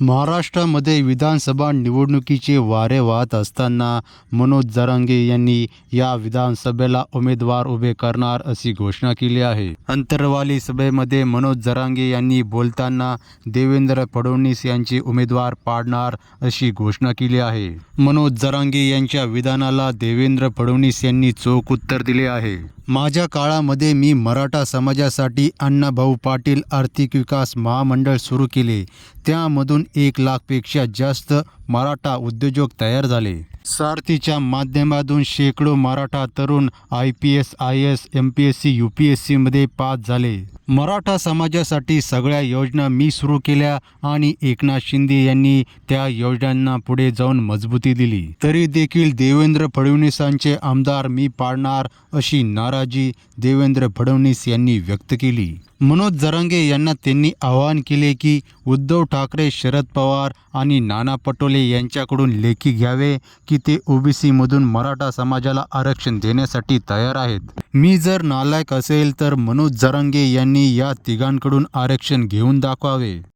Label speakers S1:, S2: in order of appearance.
S1: महाराष्ट्रामध्ये विधानसभा निवडणुकीचे वारे वाहत असताना मनोज जरांगे यांनी या विधानसभेला उमेदवार उभे करणार अशी घोषणा केली आहे. अंतरवाली सभेमध्ये मनोज जरांगे यांनी बोलताना देवेंद्र फडणवीस यांचे उमेदवार पाडणार अशी घोषणा केली आहे. मनोज जरांगे यांच्या विधानाला देवेंद्र फडणवीस यांनी चोख उत्तर दिले आहे. माझ्या काळामध्ये मी मराठा समाजासाठी अण्णाभाऊ पाटील आर्थिक विकास महामंडळ सुरू केले. त्यामधून एक लाखपेक्षा जास्त मराठा उद्योजक तयार झाले. सारथीच्या माध्यमातून शेकडो मराठा तरुण I P S I S M P S C U P S सीमध्ये पास झाले. मराठा समाजासाठी सगळ्या योजना मी सुरू केल्या आणि एकनाथ शिंदे यांनी त्या योजनांना पुढे जाऊन मजबूती दिली. तरी देखील देवेंद्र फडणवीसांचे आमदार मी पाडणार अशी नाराजी देवेंद्र फडणवीस यांनी व्यक्त केली. मनोज जरांगे यांना त्यांनी आवाहन केले की उद्धव ठाकरे शरद पवार आणि नाना पटोले यांच्याकडून लेखी घ्यावे की ते ओबीसीमधून मराठा समाजाला आरक्षण देण्यासाठी तयार आहेत. मी जर नालायक असेल तर मनोज जरांगे यांनी या तिघांकडून आरक्षण घेऊन दाखवावे.